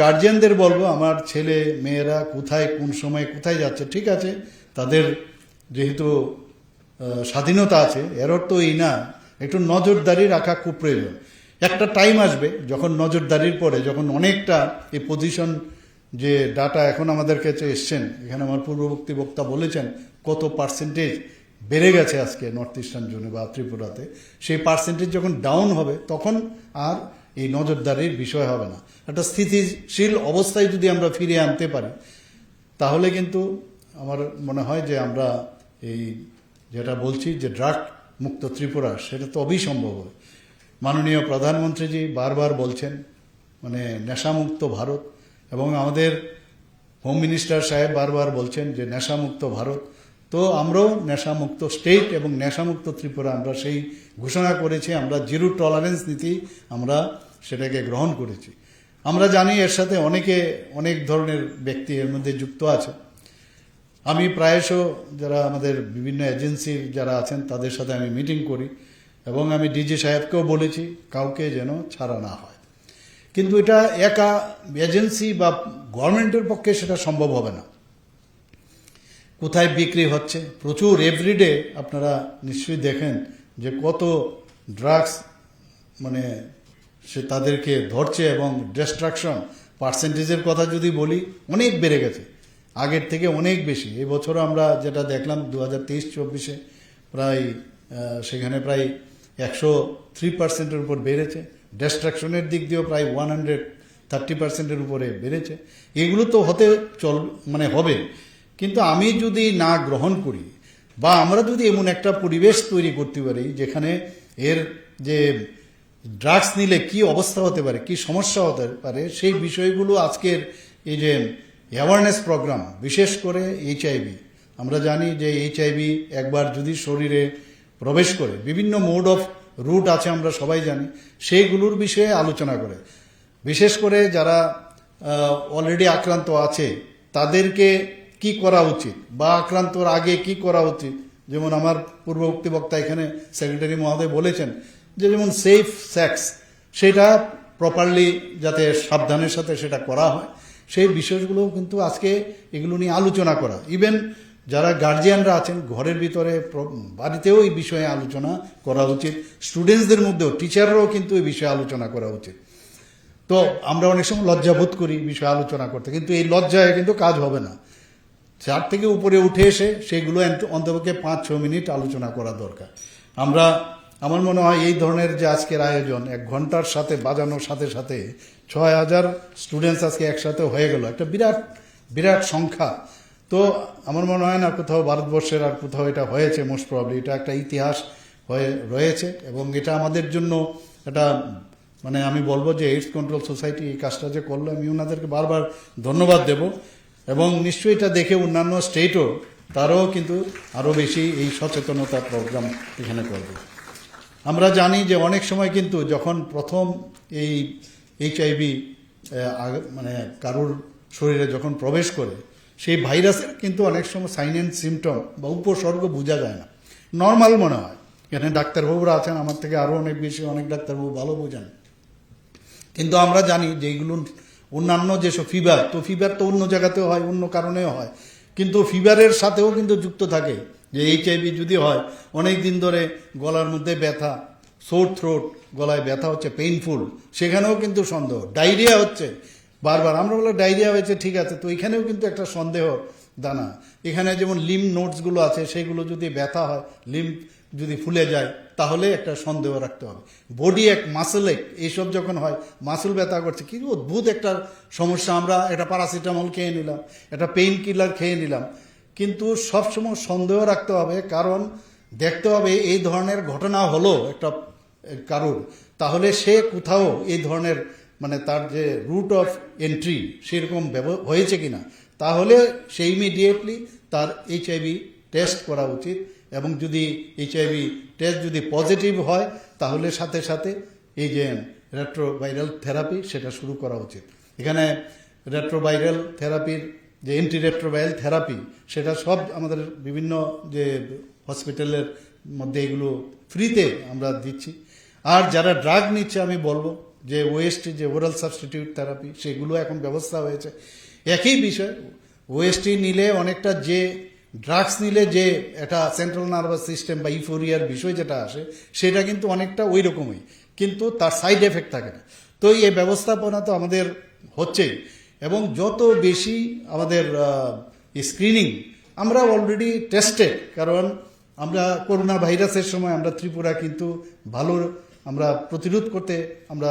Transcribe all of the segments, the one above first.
গার্জিয়ানদের বলব, আমার ছেলে, মেয়েরা কোথায়, কোন সময় কোথায় যাচ্ছে, ঠিক আছে? তাদের যেহেতু স্বাধীনতা আছে, এর অর্থ এই না, একটু নজরদারি রাখা খুব প্রয়োজন। একটা টাইম আসবে, যখন নজরদারির পরে, যখন অনেকটা এই পজিশন যে ডাটা এখন আমাদের কাছে এসছেন, এখানে আমার পূর্ববর্তী বক্তা বলেছেন, কত পার্সেন্টেজ বেড়ে গেছে আজকে নর্থ ইস্টার্ন জোনে বা ত্রিপুরাতে, সেই পার্সেন্টেজ যখন ডাউন হবে, তখন আর এই নজরদারির বিষয় হবে না। একটা স্থিতিশীল অবস্থায় যদি আমরা ফিরিয়ে আনতে পারি, তাহলে কিন্তু আমার মনে হয় যে আমরা এই যেটা বলছি যে ড্রাগ মুক্ত ত্রিপুরা, সেটা তো অবিসম্ভব হয়। মাননীয় প্রধানমন্ত্রীজি বারবার বলছেন মানে নেশামুক্ত ভারত, এবং আমাদের হোম মিনিস্টার সাহেব বারবার বলছেন যে নেশামুক্ত ভারত। তো আমরাও নেশামুক্ত স্টেট এবং নেশামুক্ত ত্রিপুরা, আমরা সেই ঘোষণা করেছি, আমরা জিরো টলারেন্স নীতি আমরা সেটাকে গ্রহণ করেছি। আমরা জানি এর সাথে অনেকে, অনেক ধরনের ব্যক্তি এর মধ্যে যুক্ত আছে। আমি প্রায়শ যারা আমাদের বিভিন্ন এজেন্সির যারা আছেন, তাদের সাথে আমি মিটিং করি এবং আমি ডিজি সাহেবকেও বলেছি, কাউকে যেন ছাড়া না হয়। কিন্তু এটা একা এজেন্সি বা গভর্নমেন্টের পক্ষে সেটা সম্ভব হবে না। কোথায় বিক্রি হচ্ছে? প্রচুর এভরিডে আপনারা নিশ্চয়ই দেখেন যে কত ড্রাগস মানে সে তাদেরকে ধরছে এবং ডিস্ট্রাকশন পার্সেন্টেজের কথা যদি বলি, অনেক বেড়ে গেছে। আগের থেকে অনেক বেশি। এই বছর আমরা যেটা দেখলাম দু হাজার তেইশ চব্বিশে প্রায় সেখানে প্রায় একশো থ্রি পার্সেন্টের উপর বেড়েছে। ডিস্ট্রাকশনের দিক দিয়েও প্রায় ওয়ান হান্ড্রেড থার্টি পার্সেন্টের উপরে বেড়েছে। এগুলো তো হতে চল মানে হবে। কিন্তু আমি যদি না গ্রহণ করি, বা আমরা যদি এমন একটা পরিবেশ তৈরি করতে পারি, যেখানে এর যে ড্রাগস নিলে কি অবস্থা হতে পারে, কি সমস্যা হতে পারে, সেই বিষয়গুলো আজকের এই যে অ্যাওয়ারনেস প্রোগ্রাম বিশেষ করে এইচআইভি আমরা জানি যে এইচআইভি একবার যদি শরীরে প্রবেশ করে, বিভিন্ন মোড অফ রুট আছে আমরা সবাই জানি, সেইগুলোর বিষয়ে আলোচনা করে। বিশেষ করে যারা অলরেডি আক্রান্ত আছে, তাদেরকে কি করা উচিত বা আক্রান্তর আগে কি করা উচিত? যেমন আমার পূর্ববর্তী বক্তা এখানে সেক্রেটারি মহোদয় বলেছেন যে যেমন সেফ সেক্স সেটা প্রপারলি যাতে সাবধানের সাথে সেটা করা হয়, সেই বিষয়গুলো কিন্তু আজকে এগুলো নিয়ে আলোচনা করা। ইভেন যারা গার্জিয়ানরা আছেন, ঘরের ভিতরে বাড়িতেও এই বিষয়ে আলোচনা করা উচিত। স্টুডেন্টসদের মধ্যেও টিচাররাও কিন্তু এই বিষয়ে আলোচনা করা উচিত। তো আমরা অনেক সময় লজ্জাবোধ করি বিষয়ে আলোচনা করতে, কিন্তু এই লজ্জায় কিন্তু কাজ হবে না। চার থেকে উপরে উঠে এসে সেগুলো অন্ত- অন্তপক্ষে পাঁচ ছ মিনিট আলোচনা করা দরকার। আমরা আমার মনে হয় এই ধরনের যে আজকের আয়োজন, এক ঘণ্টার সাথে বাজানোর সাথে সাথে ছয় হাজার স্টুডেন্টস আজকে একসাথে হয়ে গেল। একটা বিরাট বিরাট সংখ্যা। তো আমার মনে হয় না কোথাও ভারতবর্ষের আর কোথাও এটা হয়েছে মোস্ট প্রবলি এটা একটা ইতিহাস হয়ে রয়েছে এবং এটা আমাদের জন্য একটা মানে আমি বলব যে এইডস কন্ট্রোল সোসাইটি এই কাজটা যে করল, আমি ওনাদেরকে বারবার ধন্যবাদ দেব এবং নিশ্চয়ই এটা দেখে অন্যান্য স্টেটও তারাও কিন্তু আরও বেশি এই সচেতনতা প্রোগ্রাম এখানে করবে। আমরা জানি যে অনেক সময় কিন্তু যখন প্রথম এই এইচআইভি মানে কারুর শরীরে যখন প্রবেশ করে, সেই ভাইরাসের কিন্তু অনেক সময় সাইন অ্যান্ড সিমটম বা উপসর্গ বোঝা যায় না। নর্মাল মনে হয়। এখানে ডাক্তারবাবুরা আছেন, আমার থেকে আরও অনেক বেশি, অনেক ডাক্তারবাবু ভালো বোঝেন। কিন্তু আমরা জানি যে এইগুলো অন্যান্য যেসব ফিভার তো ফিভার তো অন্য জায়গাতেও হয়, অন্য কারণেও হয়। কিন্তু ফিভারের সাথেও কিন্তু যুক্ত থাকে। যে এইচআইভি যদি হয় অনেক দিন ধরে গলার মধ্যে ব্যথা সোর থ্রোট গলায় ব্যথা হচ্ছে পেইনফুল সেখানেও কিন্তু সন্দেহ। ডায়রিয়া হচ্ছে, বারবার। আমরা বলে ডায়রিয়া হয়েছে, ঠিক আছে। তো এখানেও কিন্তু একটা সন্দেহ দানা। এখানে যেমন লিম নোটসগুলো আছে, সেগুলো যদি ব্যথা হয় লিম যদি ফুলে যায়, তাহলে একটা সন্দেহ রাখতে হবে। বডি এক মাসেল এক এইসব যখন হয় মাসেল ব্যথা করছে, কি অদ্ভুত একটা সমস্যা। আমরা একটা প্যারাসিটামল খেয়ে নিলাম, একটা পেইন কিলার খেয়ে নিলাম। কিন্তু সবসময় সন্দেহ রাখতে হবে, কারণ দেখতে হবে এই ধরনের ঘটনা হলো একটা কারুর। তাহলে সে কোথাও এই ধরনের মানে তার যে রুট অফ এন্ট্রি সেরকম হয়েছে কিনা, তাহলে সে ইমিডিয়েটলি তার এইচআইভি টেস্ট করা উচিত। এবং যদি এইচআইভি টেস্ট যদি পজিটিভ হয়, তাহলে সাথে সাথে এই যে রেট্রোভাইরাল থেরাপি সেটা শুরু করা উচিত। এখানে রেট্রোভাইরাল থেরাপির যে অ্যান্টি রেট্রোভাইরাল থেরাপি সেটা সব আমাদের বিভিন্ন যে হসপিটালের মধ্যে এগুলো ফ্রিতে আমরা দিচ্ছি। আর যারা ড্রাগ নিচ্ছে, আমি বলব যে ওএসটি যে ওরাল সাবস্টিটিউট থেরাপি সেগুলো এখন ব্যবস্থা হয়েছে। একই বিষয় ওএসটি নিলে অনেকটা যে ড্রাগস নিলে যে একটা সেন্ট্রাল নার্ভাস সিস্টেম বা ইফোরিয়ার বিষয় যেটা আসে, সেটা কিন্তু অনেকটা ওই রকমই কিন্তু তার সাইড এফেক্ট থাকে না। তো এই ব্যবস্থাপনা তো আমাদের হচ্ছেই। এবং যত বেশি আমাদের স্ক্রিনিং আমরা অলরেডি টেস্টেড কারণ আমরা করোনা ভাইরাসের সময় আমরা ত্রিপুরা কিন্তু ভালো আমরা প্রতিরোধ করতে আমরা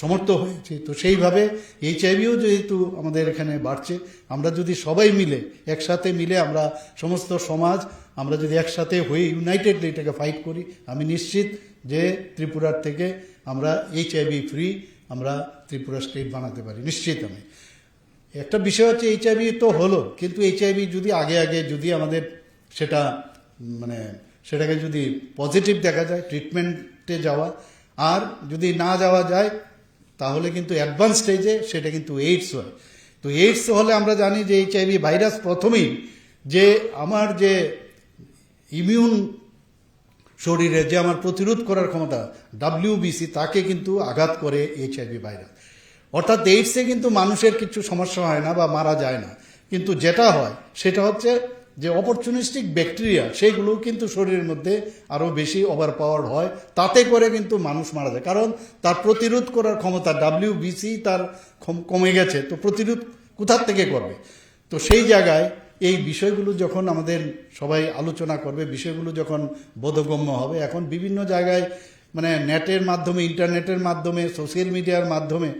সমর্থ হয়েছি। তো সেইভাবে এইচআইভিও যেহেতু আমাদের এখানে বাড়ছে, আমরা যদি সবাই মিলে একসাথে মিলে আমরা সমস্ত সমাজ, আমরা যদি একসাথে হয়ে ইউনাইটেডলি এটাকে ফাইট করি, আমি নিশ্চিত যে ত্রিপুরার থেকে আমরা এইচআইভি ফ্রি আমরা ত্রিপুরা স্টেট বানাতে পারি, নিশ্চিত আমি। একটা বিষয় হচ্ছে এইচআইভি তো হলো, কিন্তু এইচআইভি যদি আগে আগে যদি আমাদের সেটা মানে সেটাকে যদি পজিটিভ দেখা যায় ট্রিটমেন্টে যাওয়া, আর যদি না যাওয়া যায়, তাহলে কিন্তু অ্যাডভান্স স্টেজে সেটা কিন্তু এইডস হয়। তো এইডস হলে আমরা জানি যে এইচআইভি ভাইরাস প্রথমেই যে আমার যে ইমিউন শরীরে যে আমার প্রতিরোধ করার ক্ষমতা ডাব্লিউবিসি তাকে কিন্তু আঘাত করে এইচআইভি ভাইরাস অর্থাৎ এইডসে কিন্তু মানুষের কিছু সমস্যা হয় না বা মারা যায় না। কিন্তু যেটা হয়, সেটা হচ্ছে যে অপরচুনিস্টিক ব্যাকটেরিয়া সেগুলো কিন্তু শরীরের মধ্যে আরও বেশি ওভার পাওয়ার হয়। তাতে করে কিন্তু মানুষ মারা যায়। কারণ তার প্রতিরোধ করার ক্ষমতা ডাব্লিউবিসি তার কমে গেছে। তো প্রতিরোধ কোথার থেকে করবে? তো সেই জায়গায় এই বিষয়গুলো যখন আমাদের সবাই আলোচনা করবে, বিষয়গুলো যখন বোধগম্য হবে, এখন বিভিন্ন জায়গায় মানে নেটের মাধ্যমে ইন্টারনেটের মাধ্যমে সোশ্যাল মিডিয়ার মাধ্যমে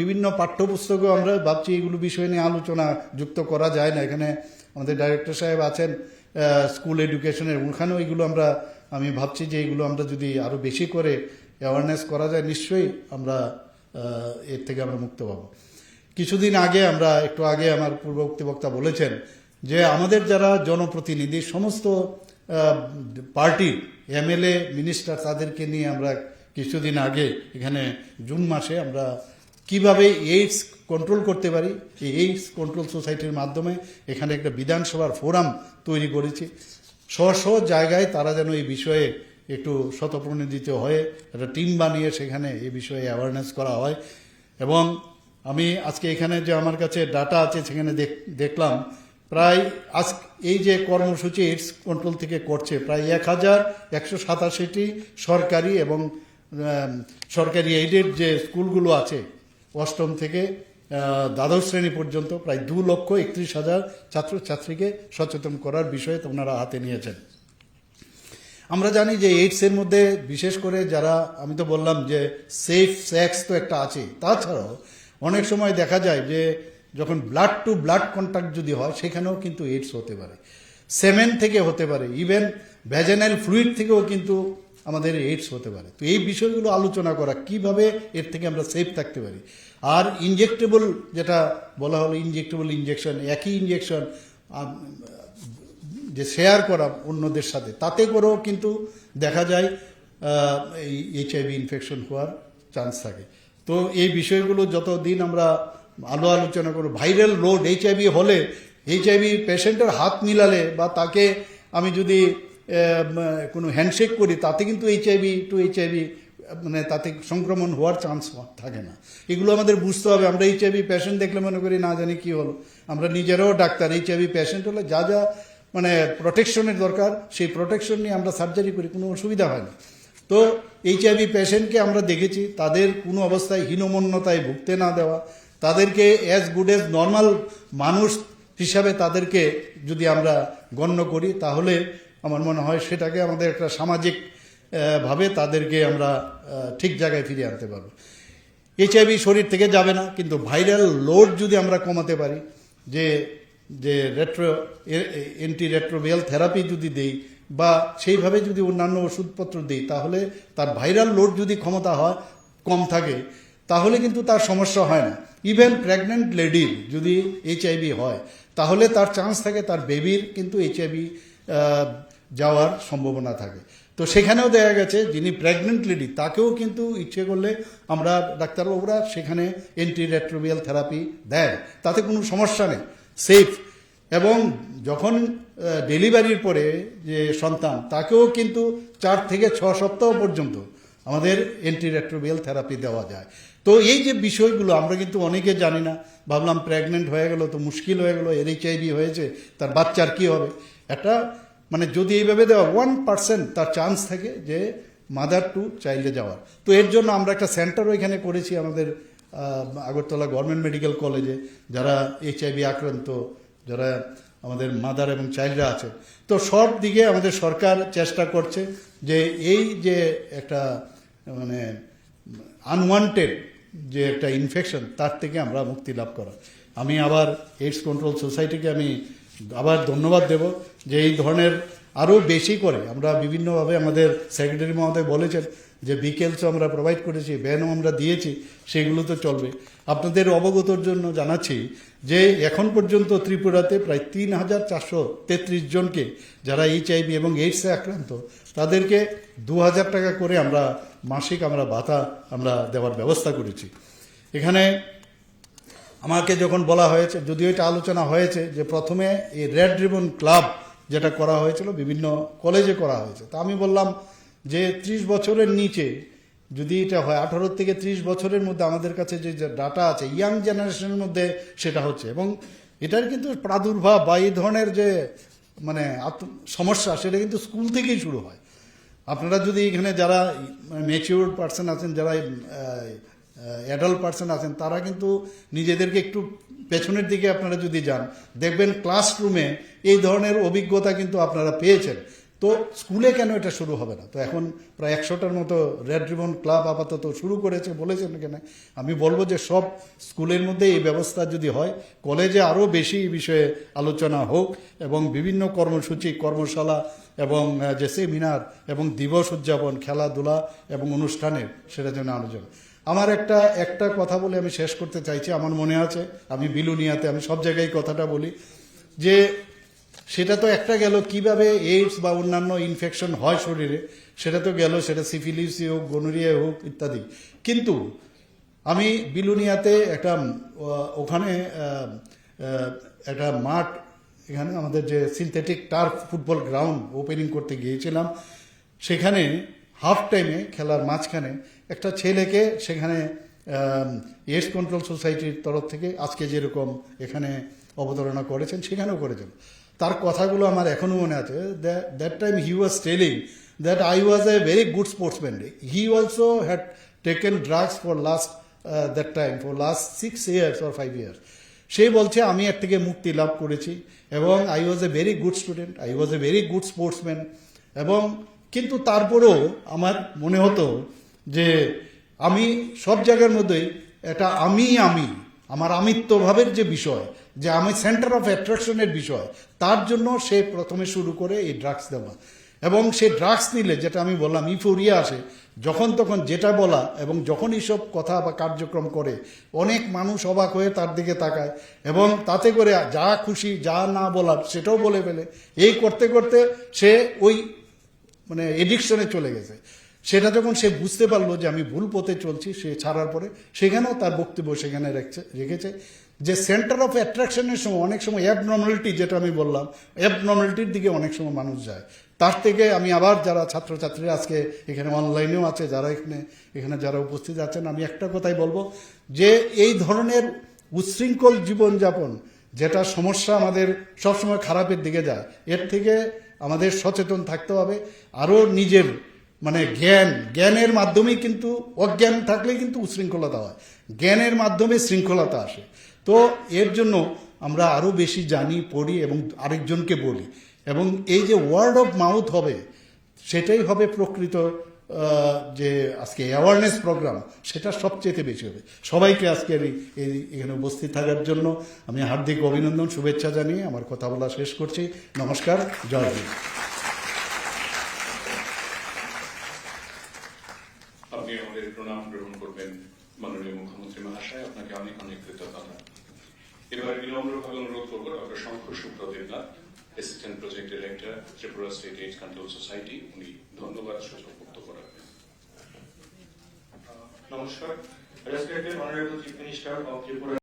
বিভিন্ন পাঠ্যপুস্তকেও আমরা ভাবছি এগুলো বিষয় নিয়ে আলোচনা যুক্ত করা যায় না। এখানে আমাদের ডাইরেক্টর সাহেব আছেন স্কুল এডুকেশনের ওখানেও এগুলো আমরা, আমি ভাবছি যে এগুলো আমরা যদি আরও বেশি করে অ্যাওয়ারনেস করা যায়, নিশ্চয়ই আমরা এর থেকে আমরা মুক্ত পাবো। কিছুদিন আগে আমরা, একটু আগে আমার পূর্ববর্তী বক্তা বলেছেন যে আমাদের যারা জনপ্রতিনিধি, সমস্ত পার্টি, এমএলএ মিনিস্টার তাদেরকে নিয়ে আমরা কিছুদিন আগে, এখানে জুন মাসে আমরা কীভাবে এইডস কন্ট্রোল করতে পারি? এই এইডস কন্ট্রোল সোসাইটির মাধ্যমে এখানে একটা বিধানসভার ফোরাম তৈরি করেছি। স্ব স্ব জায়গায় তারা যেন এই বিষয়ে একটু শতপ্রণোদিত হয়ে একটা টিম বানিয়ে সেখানে এই বিষয়ে অ্যাওয়ারনেস করা হয়। এবং আমি আজকে এখানে যে আমার কাছে ডাটা আছে সেখানে দেখ- দেখলাম, প্রায় আজ এই যে কর্মসূচি এইডস কন্ট্রোল থেকে করছে, প্রায় এক হাজার একশো সাতাশিটি সরকারি এবং সরকারি এইডেড যে স্কুলগুলো আছে অষ্টম থেকে দ্বাদশ শ্রেণি পর্যন্ত প্রায় দু লক্ষ একত্রিশ হাজার ছাত্রছাত্রীকে সচেতন করার বিষয়ে ওনারা হাতে নিয়েছেন। আমরা জানি যে এইডসের মধ্যে বিশেষ করে যারা, আমি তো বললাম যে সেফ সেক্স তো একটা আছে, তাছাড়াও অনেক সময় দেখা যায় যে যখন ব্লাড টু ব্লাড কন্ট্যাক্ট যদি হয়, সেখানেও কিন্তু এইডস হতে পারে। সেমেন থেকে হতে পারে। ইভেন ভ্যাজেনাল ফ্লুইড থেকেও কিন্তু আমাদের এইডস হতে পারে। তো এই বিষয়গুলো আলোচনা করা, কীভাবে এর থেকে আমরা সেফ থাকতে পারি। আর ইনজেক্টেবল যেটা বলা হলো ইনজেক্টেবল ইনজেকশন একই ইনজেকশন যে শেয়ার করা অন্যদের সাথে, তাতে করেও কিন্তু দেখা যায় এই এইচআইভি ইনফেকশন হওয়ার চান্স থাকে। তো এই বিষয়গুলো যত দিন আমরা আলো আলোচনা করব ভাইরাল লোড এইচআইভি হলে এইচআইভি পেশেন্টের হাত মিলালে বা তাকে আমি যদি কোনো হ্যান্ডশেক করি, তাতে কিন্তু এইচআইভি টু এইচআইভি মানে তাতে সংক্রমণ হওয়ার চান্স থাকে না। এগুলো আমাদের বুঝতে হবে। আমরা এইচআইভি পেশেন্ট দেখলে মনে করি, না, জানি কি হলো। আমরা নিজেরাও ডাক্তার এইচআইভি পেশেন্ট হলে যা যা মানে প্রোটেকশনের দরকার, সেই প্রোটেকশন নিয়ে আমরা সার্জারি করি, কোনো অসুবিধা হয় না। তো এইচআইভি পেশেন্টকে আমরা দেখেছি, তাদের কোনো অবস্থায় হীনমন্যতায় ভুগতে না দেওয়া, তাদেরকে অ্যাজ গুড এজ নর্মাল মানুষ হিসাবে তাদেরকে যদি আমরা গণ্য করি, তাহলে আমার মনে হয় সেটাকে আমাদের একটা সামাজিক ভাবে তাদেরকে আমরা ঠিক জায়গায় ফিরিয়ে আনতে পারব। এইচআইভি শরীর থেকে যাবে না, কিন্তু ভাইরাল লোড যদি আমরা কমাতে পারি, যে যে রেট্রো এন্টি রেট্রোভিয়াল থেরাপি যদি দেই, বা সেইভাবে যদি অন্যান্য ওষুধপত্র দিই, তাহলে তার ভাইরাল লোড যদি ক্ষমতা হয়, কম থাকে, তাহলে কিন্তু তার সমস্যা হয় না। ইভেন প্রেগনেন্ট লেডির যদি এইচআইভি হয়, তাহলে তার চান্স থাকে তার বেবির কিন্তু এইচআইভি যাওয়ার সম্ভাবনা থাকে। তো সেখানেও দেখা গেছে যিনি প্রেগনেন্ট লেডি তাকেও কিন্তু ইচ্ছে করলে আমরা ডাক্তারবাবুরা সেখানে এন্টি রেট্রোভিয়াল থেরাপি দেয়। তাতে কোনো সমস্যা নেই। সেফ এবং যখন ডেলিভারির পরে যে সন্তান, তাকেও কিন্তু চার থেকে ছ সপ্তাহ পর্যন্ত আমাদের অ্যান্টিরেট্রোবিয়াল থেরাপি দেওয়া যায়। তো এই যে বিষয়গুলো, আমরা কিন্তু অনেকে জানি না। ভাবলাম প্রেগনেন্ট হয়ে গেল তো মুশকিল হয়ে গেল এর হয়েছে, তার বাচ্চার কি হবে? একটা মানে যদি এইভাবে দেওয়া ওয়ান পার্সেন্ট তার চান্স থাকে যে মাদার টু চাইল্ডে যাওয়ার। তো এর জন্য আমরা একটা সেন্টারও এখানে করেছি আমাদের আগরতলা গভর্নমেন্ট মেডিকেল কলেজে যারা এইচআইভি আক্রান্ত, যারা আমাদের মাদার এবং চাইল্ডরা আছে। তো সব দিকে আমাদের সরকার চেষ্টা করছে যে এই যে একটা মানে আনওয়ান্টেড যে একটা ইনফেকশন তার থেকে আমরা মুক্তি লাভ করা আমি আবার এইডস কন্ট্রোল সোসাইটিকে আমি আবার ধন্যবাদ দেব যে এই ধরনের আরও বেশি করে আমরা বিভিন্নভাবে আমাদের সেক্রেটারি মহোদয় বলেছেন যে বিকেলসও আমরা প্রোভাইড করেছি ভ্যানও আমরা দিয়েছি, সেগুলো তো চলবে। আপনাদের অবগতর জন্য জানাচ্ছি যে এখন পর্যন্ত ত্রিপুরাতে প্রায় তিন হাজার চারশো তেত্রিশ জনকে যারা এইচআইভি এবং এইডসে আক্রান্ত, তাদেরকে দু হাজার টাকা করে আমরা মাসিক আমরা ভাতা আমরা দেওয়ার ব্যবস্থা করেছি। এখানে আমাকে যখন বলা হয়েছে, যদিও এটা আলোচনা হয়েছে যে প্রথমে এই রেড রিবন ক্লাব যেটা করা হয়েছিল, বিভিন্ন কলেজে করা হয়েছে। তা আমি বললাম যে ত্রিশ বছরের নিচে যদি এটা হয়, আঠারো থেকে ত্রিশ বছরের মধ্যে আমাদের কাছে যে ডাটা আছে ইয়াং জেনারেশনের মধ্যে সেটা হচ্ছে। এবং এটার কিন্তু প্রাদুর্ভাব বা এই ধরনের যে মানে সমস্যা, সেটা কিন্তু স্কুল থেকেই শুরু হয়। আপনারা যদি এখানে যারা ম্যাচিউর পার্সন আছেন, যারা অ্যাডাল্ট পার্সন আছেন, তারা কিন্তু নিজেদেরকে একটু পেছনের দিকে আপনারা যদি যান, দেখবেন ক্লাসরুমে এই ধরনের অভিজ্ঞতা কিন্তু আপনারা পেয়েছেন। তো স্কুলে কেন এটা শুরু হবে না? তো এখন প্রায় একশোটার মতো রেড রিবন ক্লাব আপাতত শুরু করেছে বলেছেন এখানে আমি বলব যে সব স্কুলের মধ্যে এই ব্যবস্থা যদি হয়, কলেজে আরও বেশি এই বিষয়ে আলোচনা হোক এবং বিভিন্ন কর্মসূচি, কর্মশালা এবং যে সেমিনার এবং দিবস উদযাপন, খেলাধুলা এবং অনুষ্ঠানের সেটা যেন আলোচনা আমার একটা একটা কথা বলে আমি শেষ করতে চাইছি। আমার মনে আছে, আমি বিলুনিয়াতে আমি সব জায়গায় কথাটা বলি যে, সেটা তো একটা গেল কীভাবে এইডস বা অন্যান্য ইনফেকশন হয় শরীরে, সেটা তো গেল, সেটা সিফিলিসই হোক গনোরিয়া হোক, ইত্যাদি। কিন্তু আমি বিলুনিয়াতে একটা ওখানে একটা মাঠ, এখানে আমাদের যে synthetic turf football ground opening করতে গিয়েছিলাম, সেখানে হাফ টাইমে খেলার মাঝখানে, একটা ছেলেকে সেখানে এডস কন্ট্রোল সোসাইটির তরফ থেকে আজকে যেরকম এখানে অবতারণা করেছেন, সেখানেও করেছেন। তার কথাগুলো আমার এখনও মনে আছে। That time he was telling that I was a very good sportsman he also had taken drugs for last that time for last six years or five years সে বলছে, আমি এর থেকে মুক্তি লাভ করেছি এবং I was a very good student I was a very good sportsman এবং কিন্তু তারপরেও আমার মনে হতো যে আমি সব জায়গার মধ্যেই এটা আমি আমি, আমার আমিত্বভাবের যে বিষয়, যে আমি সেন্টার অফ অ্যাট্রাকশনের বিষয়, তার জন্য সে প্রথমে শুরু করে এই ড্রাগস দেওয়া। এবং সে ড্রাগস নিলে, যেটা আমি বললাম ইফোরিয়া আসে, যখন তখন যেটা বলা এবং যখন এইসব কথা বা কার্যক্রম করে, অনেক মানুষ অবাক হয়ে তার দিকে তাকায় এবং তাতে করে যা খুশি, যা না বলার, সেটাও বলে ফেলে। এই করতে করতে সে ওই মানে এডিকশনে চলে গেছে। সেটা যখন সে বুঝতে পারল যে আমি ভুল পথে চলছি, সে ছাড়ার পরে সেখানেও তার বক্তব্য সেখানে রেখেছে রেখেছে যে সেন্টার অফ অ্যাট্রাকশনের সময় অনেক সময় অ্যাবনর্মালিটি যেটা আমি বললাম অ্যাবনর্মালিটির দিকে অনেক সময় মানুষ যায়। তার থেকে আমি আবার যারা ছাত্রছাত্রীরা আজকে এখানে অনলাইনেও আছে, যারা এখানে এখানে যারা উপস্থিত আছেন, আমি একটা কথাই বলব যে এই ধরনের উচ্ছৃঙ্খল জীবনযাপন যেটা সমস্যা আমাদের সবসময় খারাপের দিকে যায়, এর থেকে আমাদের সচেতন থাকতে হবে। আরও নিজের মানে জ্ঞান, জ্ঞানের মাধ্যমে কিন্তু, অজ্ঞান থাকলে কিন্তু উশৃঙ্খলতা হয়। জ্ঞানের মাধ্যমে শৃঙ্খলতা আসে। তো এর জন্য আমরা আরও বেশি জানি, পড়ি এবং আরেকজনকে বলি। এবং এই যে ওয়ার্ড অফ মাউথ হবে, সেটাই হবে প্রকৃত যে আজকে অ্যাওয়ারনেস প্রোগ্রাম সেটা সবচেয়ে বেশি হবে। সবাইকে আজকে এই- এখানে উপস্থিত থাকার জন্য আমি হার্দিক অভিনন্দন, শুভেচ্ছা জানিয়ে আমার কথা বলা শেষ করছি। নমস্কার, Jai Hind. Assistant project director Tripura state aid control society উনি ধন্যবাদ সূচক বক্তব্য রাখবেন। নমস্কার। Respected honourable chief minister of Tripura